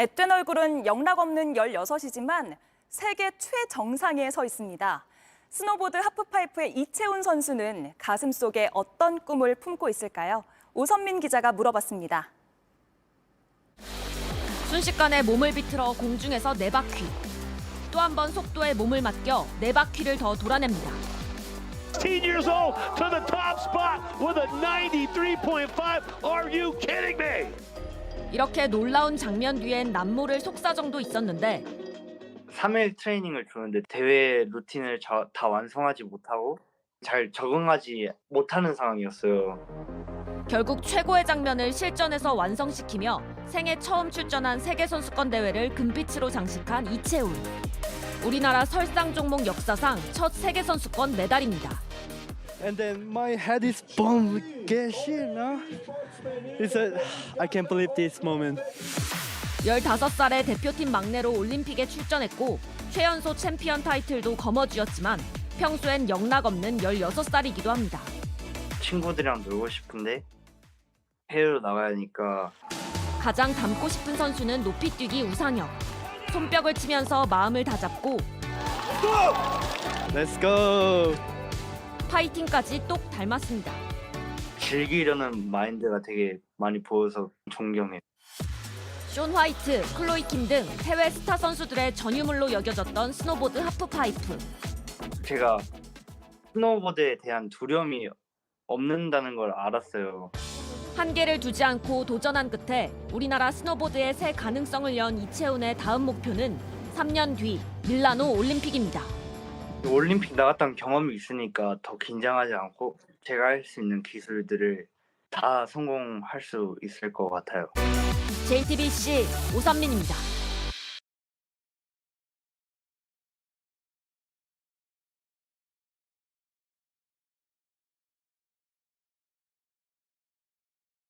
앳된 얼굴은 영락 없는 16이지만 세계 최정상에 서 있습니다. 스노보드 하프파이프의 이채훈 선수는 가슴 속에 어떤 꿈을 품고 있을까요? 오선민 기자가 물어봤습니다. 순식간에 몸을 비틀어 공중에서 네 바퀴. 또 한 번 속도에 몸을 맡겨 네 바퀴를 더 돌아냅니다. 16 years old to the top spot with a 93.5. Are you kidding me? 이렇게 놀라운 장면 뒤엔 남모를 속사정도 있었는데 3일 트레이닝을 주는데 대회 루틴을 저- 다 완성하지 못하고 잘 적응하지 못하는 상황이었어요. 결국 최고의 장면을 실전에서 완성시키며 생애 처음 출전한 세계선수권 대회를 금빛으로 장식한 이채훈. 우리나라 설상 종목 역사상 첫 세계선수권 메달입니다. And then my head is boom get shit no it's a i can't believe this moment 15살에 대표팀 막내로 올림픽에 출전했고 최연소 챔피언 타이틀도 거머쥐었지만 평소엔 영락 없는 16살이기도 합니다. 친구들이랑 놀고 싶은데 해외로 나가야 하니까 가장 닮고 싶은 선수는 높이뛰기 우상혁. 손뼉을 치면서 마음을 다잡고 let's go 파이팅까지 똑 닮았습니다. 즐기려는 마인드가 되게 많이 보여서 존경해요. 쇼 화이트, 클로이 킴 등 해외 스타 선수들의 전유물로 여겨졌던 스노보드 하프파이프. 제가 스노보드에 대한 두려움이 없는다는 걸 알았어요. 한계를 두지 않고 도전한 끝에 우리나라 스노보드의 새 가능성을 연 이채훈의 다음 목표는 3년 뒤 밀라노 올림픽입니다. 올림픽 나갔던 경험이 있으니까 더 긴장하지 않고 제가 할 수 있는 기술들을 다 성공할 수 있을 것 같아요. JTBC 오선민입니다.